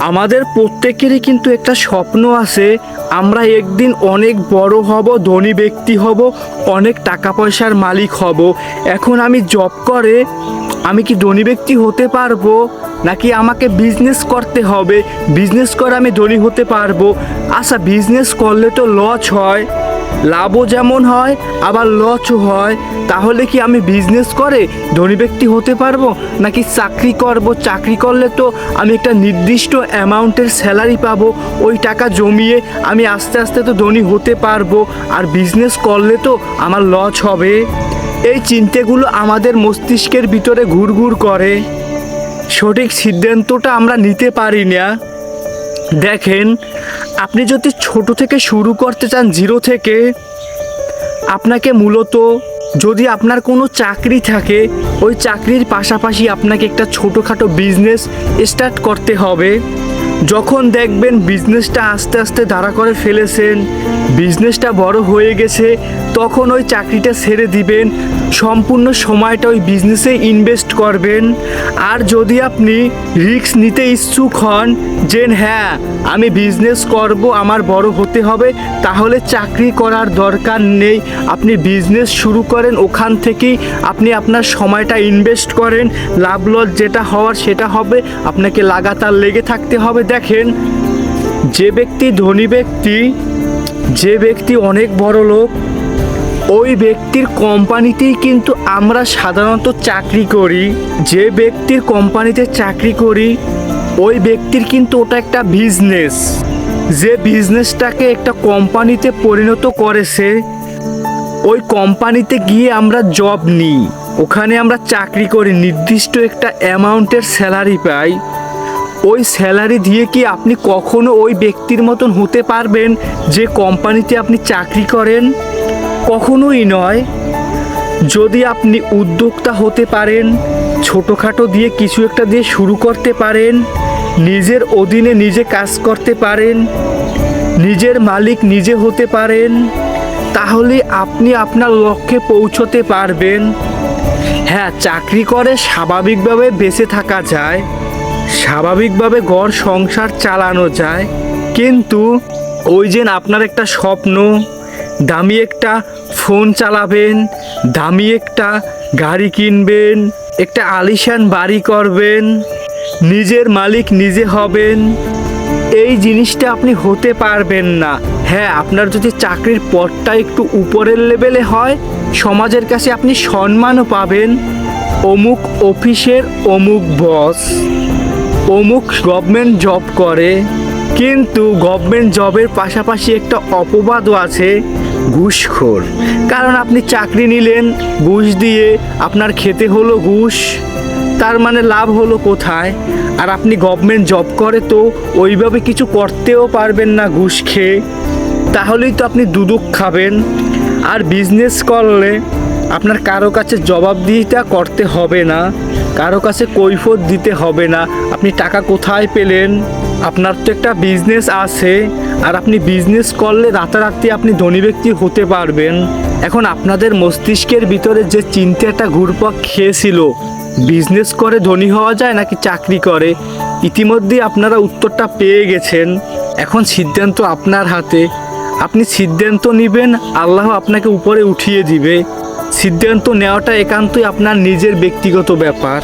আমাদের প্রত্যেকেরই কিন্তু একটা স্বপ্ন আছে, আমরা একদিন অনেক বড় হব, ধনী ব্যক্তি হব, অনেক টাকা পয়সার মালিক হব। এখন আমি জব করে, আমি কি ধনী ব্যক্তি হতে পারব? নাকি আমাকে বিজনেস করতে হবে? বিজনেস করে আমি ধনী হতে পারব? আচ্ছা বিজনেস করলে তো লস হয়। লাভও যেমন হয়, আবার লসও হয়। তাহলে কি আমি বিজনেস করে ধনী ব্যক্তি হতে পারব? নাকি চাকরি করব? চাকরি করলে তো আমি একটা নির্দিষ্ট অ্যামাউন্টের স্যালারি পাবো। ওই টাকা জমিয়ে আমি আস্তে আস্তে তো ধনী হতে পারব। আর বিজনেস করলে তো আমার লস হবে। এই চিন্তাগুলো আমাদের মস্তিষ্কের ভিতরে ঘুরঘুর করে। সঠিক সিদ্ধান্তটা আমরা নিতে পারি না। দেখেন, আপনি যদি ছোট থেকে শুরু করতে চান, জিরো থেকে, আপনাকে মূলত যদি আপনার কোনো চাকরি থাকে, ওই চাকরির পাশাপাশি আপনাকে একটা ছোটোখাটো বিজনেস স্টার্ট করতে হবে। যখন দেখবেন বিজনেসটা আস্তে আস্তে দাঁড়া করে ফেলেছেন বিজনেসটা বড় হয়ে গেছে তখন ওই চাকরিটা ছেড়ে দিবেন, সম্পূর্ণ সময়টা ওই বিজনেসে ইনভেস্ট করবেন। আর যদি আপনি রিস্ক নিতে ইচ্ছুক হন যে হ্যাঁ আমি বিজনেস করব, আমার বড় হতে হবে, তাহলে চাকরি করার দরকার নেই। আপনি বিজনেস শুরু করেন, ওখান থেকেই আপনি আপনার সময়টা ইনভেস্ট করেন। লাভ লস যেটা হওয়ার সেটা হবে, আপনাকে লাগাতার লেগে থাকতে হবে। দেখেন, যে ব্যক্তি ধনী ব্যক্তি, যে ব্যক্তি অনেক বড় লোক ওই ব্যক্তির কোম্পানিতেই কিন্তু আমরা সাধারণত চাকরি করি। যে ব্যক্তির কোম্পানিতে চাকরি করি, ওই ব্যক্তির কিন্তু ওটা একটা বিজনেস যে বিজনেসটাকে একটা কোম্পানিতে পরিণত করেছে ওই কোম্পানিতে গিয়ে আমরা জব নিই। ওখানে আমরা চাকরি করি, নির্দিষ্ট একটা অ্যামাউন্টের স্যালারি পাই। ওই স্যালারি দিয়ে কি আপনি কখনো ওই ব্যক্তির মতন হতে পারবেন যে কোম্পানিতে আপনি চাকরি করেন? কখনোই নয়। যদি আপনি উদ্যোক্তা হতে পারেন, ছোটোখাটো দিয়ে কিছু একটা দিয়ে শুরু করতে পারেন, নিজের অধীনে নিজে কাজ করতে পারেন, নিজের মালিক নিজে হতে পারেন, তাহলে আপনি আপনার লক্ষ্যে পৌঁছতে পারবেন। হ্যাঁ চাকরি করে স্বাভাবিকভাবে বেঁচে থাকা যায়, স্বাভাবিকভাবে ঘর সংসার চালানো যায়, কিন্তু ওই যে আপনার একটা স্বপ্ন দামি একটা ফোন চালাবেন, দামি একটা গাড়ি কিনবেন, একটা আলিশান বাড়ি করবেন, নিজের মালিক নিজে হবেন। এই জিনিসটা আপনি হতে পারবেন না। হ্যাঁ আপনার যদি চাকরির পদটা একটু উপরের লেভেলে হয়, সমাজের কাছে আপনি সম্মানও পাবেন। অমুক অফিসের অমুক বস, অমুক গভর্নমেন্ট জব করে, কিন্তু গভর্নমেন্ট জবের পাশাপাশি একটা অপবাদও আছে। ঘুষখোর। কারণ আপনি চাকরি নিলেন, ঘুষ দিয়ে আপনার খেতে হলো ঘুষ, তার মানে লাভ হলো কোথায়? আর আপনি গভর্নমেন্ট জব করে তো ওইভাবে কিছু করতেও পারবেন না ঘুষ খেয়ে। তাহলেই তো আপনি দুদুক খাবেন। আর বিজনেস করলে আপনার কারও কাছে জবাবদিহিতা করতে হবে না, কারও কাছে কৈফত দিতে হবে না। আপনি টাকা কোথায় পেলেন? আপনার তো একটা বিজনেস আছে, আর আপনি বিজনেস করলে রাতারাতি আপনি ধনী ব্যক্তি হতে পারবেন। এখন আপনাদের মস্তিষ্কের ভিতরে যে চিন্তাটা ঘুরপাক খেয়েছিল বিজনেস করে ধনী হওয়া যায় নাকি চাকরি করে, ইতিমধ্যেই আপনারা উত্তরটা পেয়ে গেছেন। এখন সিদ্ধান্ত আপনার হাতে। আপনি সিদ্ধান্ত নেবেন, আল্লাহ আপনাকে উপরে উঠিয়ে দিবে। সিদ্ধান্ত নেওয়াটা একান্তই আপনার নিজের ব্যক্তিগত ব্যাপার।